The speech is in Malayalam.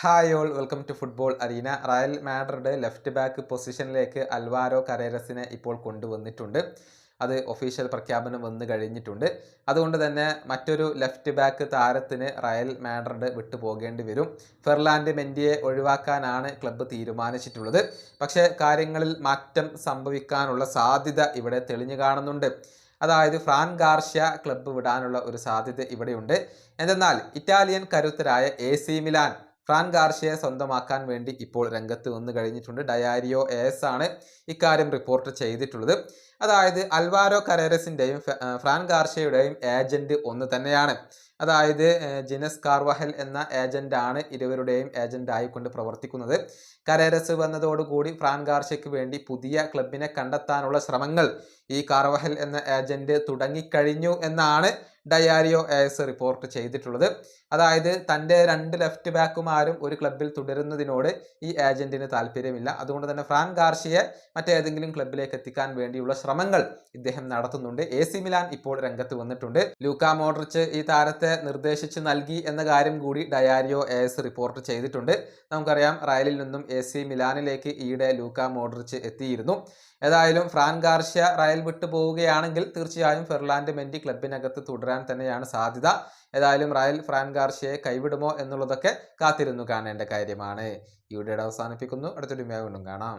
Hi all welcome to football arena. Real Madrid left back പൊസിഷനിലേക്ക് അൽവാരോ കരേരസിനെ ഇപ്പോൾ കൊണ്ടുവന്നിട്ടുണ്ട്. അത് ഒഫീഷ്യൽ പ്രഖ്യാപനം വന്നു കഴിഞ്ഞിട്ടുണ്ട്. അതുകൊണ്ട് തന്നെ മറ്റൊരു ലെഫ്റ്റ് ബാക്ക് താരത്തിന് റയൽ മാഡ്രിഡ് വിട്ടുപോകേണ്ടി വരും. ഫെർലാൻഡ് മെൻഡിയെ ഒഴിവാക്കാനാണ് ക്ലബ്ബ് തീരുമാനിച്ചിട്ടുള്ളത്. പക്ഷേ കാര്യങ്ങളിൽ മാറ്റം സംഭവിക്കാനുള്ള സാധ്യത ഇവിടെ തെളിഞ്ഞു കാണുന്നുണ്ട്. അതായത് ഫ്രാൻ ഗാർഷ്യ ക്ലബ്ബ് വിടാനുള്ള ഒരു സാധ്യത ഇവിടെയുണ്ട്. എന്തെന്നാൽ ഇറ്റാലിയൻ കരുത്തരായ എ സി മിലാൻ ഫ്രാൻ ഗാർഷ്യയെ സ്വന്തമാക്കാൻ വേണ്ടി ഇപ്പോൾ രംഗത്ത് വന്നു കഴിഞ്ഞിട്ടുണ്ട് ഡയാരിയോ എസ് ആണ് ഇക്കാര്യം റിപ്പോർട്ട് ചെയ്തിട്ടുള്ളത്. അതായത് അൽവാരോ കരേരസിന്റെയും ഫ്രാൻ ഗാർഷ്യയുടെയും ഏജന്റ് ഒന്ന് തന്നെയാണ്. അതായത് ജിനസ് കാർവഹൽ എന്ന ഏജന്റാണ് ഇരുവരുടെയും ഏജന്റായിക്കൊണ്ട് പ്രവർത്തിക്കുന്നത്. കരേരസ് വന്നതോടുകൂടി ഫ്രാൻ ഗാർഷ്യയ്ക്ക് വേണ്ടി പുതിയ ക്ലബിനെ കണ്ടെത്താനുള്ള ശ്രമങ്ങൾ ഈ കാർവഹൽ എന്ന ഏജന്റ് തുടങ്ങിക്കഴിഞ്ഞു എന്നാണ് ഡയാരിയോ എസ് റിപ്പോർട്ട് ചെയ്തിട്ടുള്ളത്. അതായത് തന്റെ രണ്ട് ലെഫ്റ്റ് ബാക്കുമാരും ഒരു ക്ലബിൽ തുടരുന്നതിനോട് ഈ ഏജന്റിന് താല്പര്യമില്ല. അതുകൊണ്ട് തന്നെ ഫ്രാൻ ഗാർഷിയെ മറ്റേതെങ്കിലും ക്ലബിലേക്ക് എത്തിക്കാൻ വേണ്ടിയുള്ള ശ്രമങ്ങൾ ഇദ്ദേഹം നടത്തുന്നുണ്ട്. എ മിലാൻ ഇപ്പോൾ രംഗത്ത് വന്നിട്ടുണ്ട്. ലൂക്ക മോഡ്രിച്ച് ഈ താരത്തെ നിർദ്ദേശിച്ച് നൽകി എന്ന കാര്യം കൂടി ഡയാരിയോ എസ് റിപ്പോർട്ട് ചെയ്തിട്ടുണ്ട്. നമുക്കറിയാം റയലിൽ നിന്നും എ മിലാനിലേക്ക് ഈയിടെ ലൂക്ക മോഡ്രിച്ച് എത്തിയിരുന്നു. ഏതായാലും ഫ്രാൻ ഗാർഷ്യ റയൽ വിട്ടു പോവുകയാണെങ്കിൽ തീർച്ചയായും ഫെർലാൻഡ് മെൻഡി ക്ലബിനകത്ത് തുടരാൻ തന്നെയാണ് സാധ്യത. ഏതായാലും റയൽ ഫ്രാൻ ഗാർഷ്യയെ കൈവിടുമോ എന്നുള്ളതൊക്കെ കാത്തിരുന്നു കാണേണ്ട കാര്യമാണ്. ഈ വീഡിയോയുടെ അവസാനിപ്പിക്കുന്നു. അടുത്തൊരു വീണ്ടും കാണാം.